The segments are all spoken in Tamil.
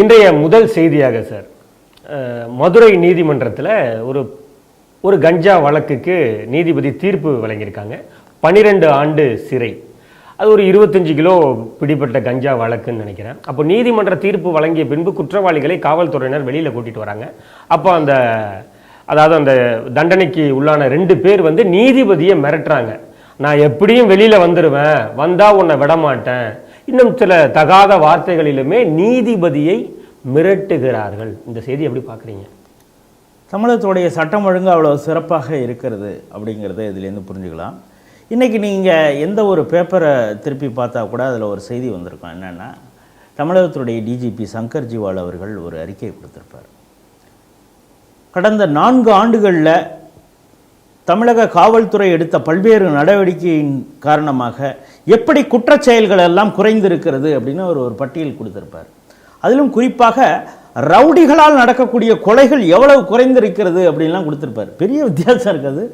இன்றைய முதல் செய்தியாக சார் மதுரை நீதிமன்றத்தில் ஒரு ஒரு கஞ்சா வழக்குக்கு நீதிபதி தீர்ப்பு வழங்கியிருக்காங்க. பன்னிரெண்டு ஆண்டு சிறை. அது ஒரு இருபத்தஞ்சு கிலோ பிடிப்பட்ட கஞ்சா வழக்குன்னு நினைக்கிறேன். அப்போ நீதிமன்ற தீர்ப்பு வழங்கிய பின்பு குற்றவாளிகளை காவல்துறையினர் வெளியில் கூட்டிட்டு வராங்க. அப்போ அந்த அதாவது அந்த தண்டனைக்கு உள்ளான ரெண்டு பேர் வந்து நீதிபதியை மிரட்டுறாங்க. நான் எப்படியும் வெளியில் வந்துடுவேன் வந்தால் உன்னை விட மாட்டேன் இன்னும் சில தகாத வார்த்தைகளிலுமே நீதிபதியை மிரட்டுகிறார்கள். இந்த செய்தி எப்படி பார்க்குறீங்க? தமிழகத்துடைய சட்டம் ஒழுங்கு அவ்வளோ சிறப்பாக இருக்கிறது அப்படிங்கிறத இதுலேருந்து புரிஞ்சுக்கலாம். இன்றைக்கி நீங்கள் எந்த ஒரு பேப்பரை திருப்பி பார்த்தா கூட அதில் ஒரு செய்தி வந்திருக்கும். என்னென்னா தமிழகத்துடைய டிஜிபி சங்கர் ஜிவால் அவர்கள் ஒரு அறிக்கை கொடுத்துருப்பார். கடந்த நான்கு ஆண்டுகளில் தமிழக காவல்துறை எடுத்த பல்வேறு நடவடிக்கையின் காரணமாக எப்படி குற்றச் செயல்கள் எல்லாம் குறைந்திருக்கிறது அப்படின்னு அவர் ஒரு பட்டியல் கொடுத்திருப்பார். அதிலும் குறிப்பாக ரவுடிகளால் நடக்கக்கூடிய கொலைகள் எவ்வளவு குறைந்திருக்கிறது அப்படின்லாம் கொடுத்துருப்பார். பெரிய வித்தியாசம் இருக்காது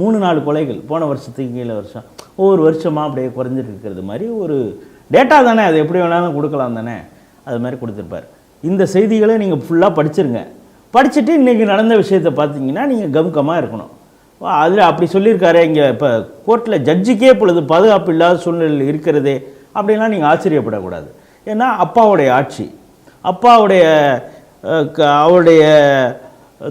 மூணு நாலு கொலைகள் போன வருஷத்துக்கு கீழே வருஷம். ஒவ்வொரு வருஷமாக அப்படியே குறைஞ்சிட்டு இருக்கிறது மாதிரி ஒரு டேட்டா தானே. அது எப்படி வேணாலும் கொடுக்கலாம் தானே. அது மாதிரி கொடுத்துருப்பார். இந்த செய்திகளை நீங்கள் ஃபுல்லாக படிச்சிருங்க. படிச்சுட்டு இன்றைக்கி நடந்த விஷயத்தை பார்த்தீங்கன்னா நீங்கள் கம்கமாக இருக்கணும். அதில் அப்படி சொல்லியிருக்காரு இங்கே இப்போ கோர்ட்டில் ஜட்ஜுக்கே பொழுது பாதுகாப்பு இல்லாத சூழ்நிலை இருக்கிறதே அப்படின்லாம் நீங்கள் ஆச்சரியப்படக்கூடாது. ஏன்னா அப்பாவுடைய ஆட்சி. அப்பாவுடைய க- அவருடைய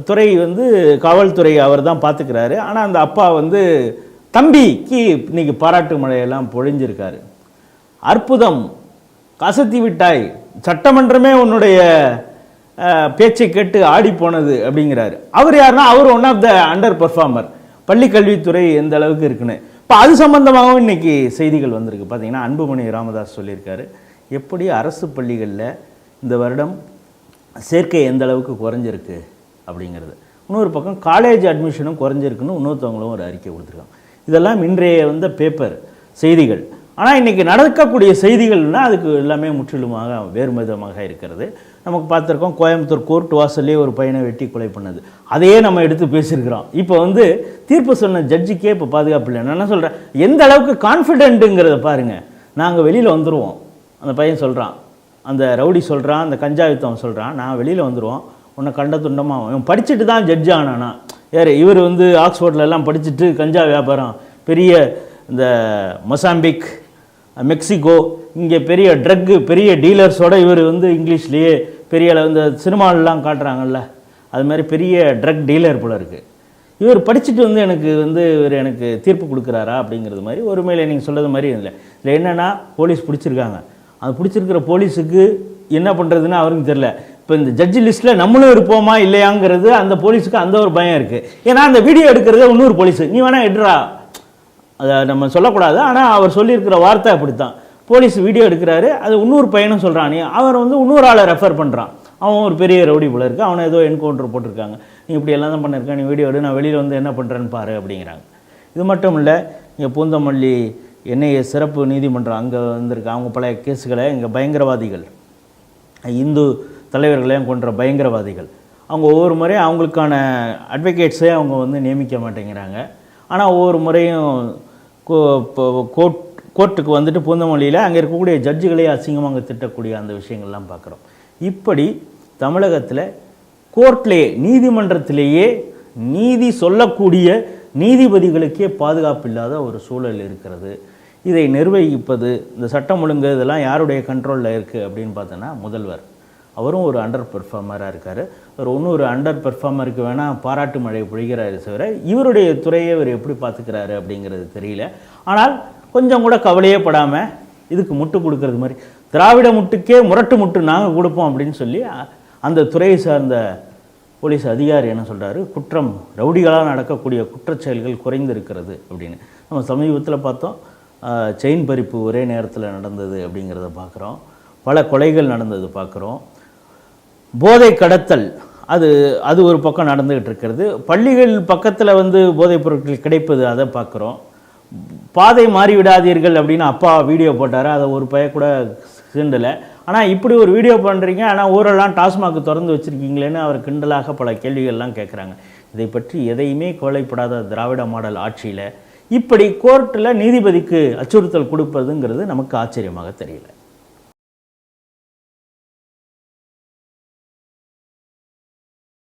துறை வந்து காவல்துறை அவர் தான் பார்த்துக்கிறாரு. ஆனால் அந்த அப்பா வந்து தம்பிக்கு இன்னைக்கு பாராட்டு மழையெல்லாம் பொழிஞ்சிருக்காரு. அற்புதம். கசத்தி விட்டாய். சட்டமன்றமே உன்னுடைய பேச்சை கேட்டு ஆடி போனது அப்படிங்கிறாரு. அவர் யாருன்னா அவர் one of the under performer பள்ளி கல்வித்துறை எந்த அளவுக்கு இருக்குன்னு. இப்போ அது சம்மந்தமாகவும் இன்றைக்கி செய்திகள் வந்திருக்கு. பார்த்தீங்கன்னா அன்புமணி ராமதாஸ் சொல்லியிருக்காரு. எப்படி அரசு பள்ளிகளில் இந்த வருடம் சேர்க்கை எந்த அளவுக்கு குறைஞ்சிருக்கு அப்படிங்கிறது. இன்னொரு பக்கம் காலேஜ் அட்மிஷனும் குறைஞ்சிருக்குன்னு இன்னொருத்தவங்களும் ஒரு அறிக்கை கொடுத்துருக்காங்க. இதெல்லாம் இன்றைய வந்த பேப்பர் செய்திகள். ஆனால் இன்றைக்கி நடக்கக்கூடிய செய்திகள்னால் அதுக்கு எல்லாமே முற்றிலுமாக வேறுமிதமாக இருக்கிறது. நமக்கு பார்த்துருக்கோம் கோயம்புத்தூர் கோர்ட் வாசல்லே ஒரு பையனை வெட்டி கொலை பண்ணது. அதையே நம்ம எடுத்து பேசியிருக்கிறோம். இப்போ வந்து தீர்ப்பு சொன்ன ஜட்ஜுக்கே இப்போ பாதுகாப்பு இல்லை. நான் என்ன சொல்கிறேன் எந்த அளவுக்கு கான்ஃபிடென்ட்டுங்கிறத பாருங்கள் நாங்கள் வெளியில் வந்துடுவோம் அந்த பையன் சொல்கிறான் அந்த ரவுடி சொல்கிறான் அந்த கஞ்சாயுத்தம் சொல்கிறான் நான் வெளியில் வந்துடுவோம் உன்னை கண்ட துண்டமாக இவன் படிச்சுட்டு தான் ஜட்ஜ் ஆனானா? யார் இவர் வந்து ஆக்ஸ்ஃபோர்ட்ல எல்லாம் படிச்சுட்டு கஞ்சா வியாபாரம் பெரிய இந்த மொசாம்பிக் மெக்சிகோ இங்கே பெரிய ட்ரக்கு பெரிய டீலர்ஸோட இவர் வந்து இங்கிலீஷ்லேயே பெரிய அளவு இந்த சினிமாலெலாம் காட்டுறாங்கல்ல அது மாதிரி பெரிய ட்ரக் டீலர் போல இருக்குது இவர் படிச்சுட்டு வந்து எனக்கு வந்து இவர் எனக்கு தீர்ப்பு கொடுக்குறாரா அப்படிங்கிறது மாதிரி ஒரு மேலே நீங்கள் சொல்கிறது மாதிரி இல்லை. இதில் என்னென்னா போலீஸ் பிடிச்சிருக்காங்க. அது பிடிச்சிருக்கிற போலீஸுக்கு என்ன பண்ணுறதுன்னு அவருக்கு தெரில இப்போ இந்த ஜட்ஜி லிஸ்ட்டில் நம்மளும் இருப்போமா இல்லையாங்கிறது அந்த போலீஸுக்கு அந்த ஒரு பயம் இருக்குது ஏன்னா அந்த வீடியோ எடுக்கிறது இன்னொரு போலீஸு. நீ வேணால் எடுறா. அதை நம்ம சொல்லக்கூடாது. ஆனால் அவர் சொல்லியிருக்கிற வார்த்தை அப்படித்தான். போலீஸ் வீடியோ எடுக்கிறாரு. அது இன்னொரு பையனும் சொல்கிறானே நீ அவர் வந்து இன்னொரு ஆளை ரெஃபர் பண்ணுறான் அவன் ஒரு பெரிய ரவுடி போல இருக்கு. அவனை ஏதோ என்கவுண்டர் போட்டிருக்காங்க. நீ இப்படி எல்லாம் தான் பண்ணியிருக்க நீ வீடியோ எடு. நான் வெளியில் வந்து என்ன பண்ணுறேன்னு பாரு அப்படிங்கிறாங்க. இது மட்டும் இல்லை இங்கே பூந்தமல்லி என்ஐஏ சிறப்பு நீதிமன்றம் அங்கே வந்திருக்கு. அவங்க பழைய கேஸுகளை இங்கே பயங்கரவாதிகள் இந்து தலைவர்களையும் கொன்ற பயங்கரவாதிகள். அவங்க ஒவ்வொரு முறையும் அவங்களுக்கான அட்வொகேட்ஸே அவங்க வந்து நியமிக்க மாட்டேங்கிறாங்க. ஆனால் ஒவ்வொரு முறையும் கோர்ட் கோர்ட்டுக்கு வந்துட்டு பூந்தமல்லியில் அங்கே இருக்கக்கூடிய ஜட்ஜுகளே அசிங்கமாக அங்கே திட்டக்கூடிய அந்த விஷயங்கள்லாம் பார்க்குறோம் இப்படி தமிழகத்தில் கோர்ட்லேயே நீதிமன்றத்திலேயே நீதி சொல்லக்கூடிய நீதிபதிகளுக்கே பாதுகாப்பு இல்லாத ஒரு சூழல் இருக்கிறது. இதை நிர்வகிப்பது இந்த சட்டம் ஒழுங்கு இதெல்லாம் யாருடைய கண்ட்ரோலில் இருக்குது அப்படின்னு பார்த்தோன்னா முதல்வர். அவரும் ஒரு அண்டர் பெர்ஃபார்மராக இருக்கார். அவர் ஒன்றும் ஒரு அண்டர் பெர்ஃபார்மருக்கு வேணால் பாராட்டு மழை பொழிகிறாரு தவிர இவருடைய துறையை இவர் எப்படி பார்த்துக்கிறாரு அப்படிங்கிறது தெரியல. ஆனால் கொஞ்சம் கூட கவலையே படாமல் இதுக்கு முட்டு கொடுக்கறது மாதிரி திராவிட முட்டுக்கே முரட்டு முட்டு நாங்கள் கொடுப்போம் அப்படின்னு சொல்லி அந்த துறையை சார்ந்த போலீஸ் அதிகாரி என்ன சொல்கிறாரு குற்றம் ரவுடிகளாக நடக்கக்கூடிய குற்றச்செயல்கள் குறைந்திருக்கிறது அப்படின்னு. நம்ம சமீபத்தில் பார்த்தோம் செயின் பறிப்பு ஒரே நேரத்தில் நடந்தது அப்படிங்கிறத பார்க்குறோம். பல கொலைகள் நடந்தது பார்க்குறோம். போதை கடத்தல் அது அது ஒரு பக்கம் நடந்துக்கிட்டு இருக்கிறது பள்ளிகள் பக்கத்தில் வந்து போதைப் பொருட்கள் கிடைப்பது அதை பார்க்குறோம். பாதை மாறிவிடாதீர்கள் அப்படின்னு அப்பா வீடியோ போட்டார். அதை ஒரு பைய கூட சீண்டலை ஆனால் இப்படி ஒரு வீடியோ பண்ணுறீங்க ஆனால் ஊரெல்லாம் டாஸ்மாக் திறந்து வச்சுருக்கீங்களேன்னு அவர் கிண்டலாக பல கேள்விகள்லாம் கேட்குறாங்க. இதை பற்றி எதையுமே கவலைப்படாத திராவிட மாடல் ஆட்சியில் இப்படி கோர்ட்டில் நீதிபதிக்கு அச்சுறுத்தல் கொடுப்பதுங்கிறது நமக்கு ஆச்சரியமாக தெரியல.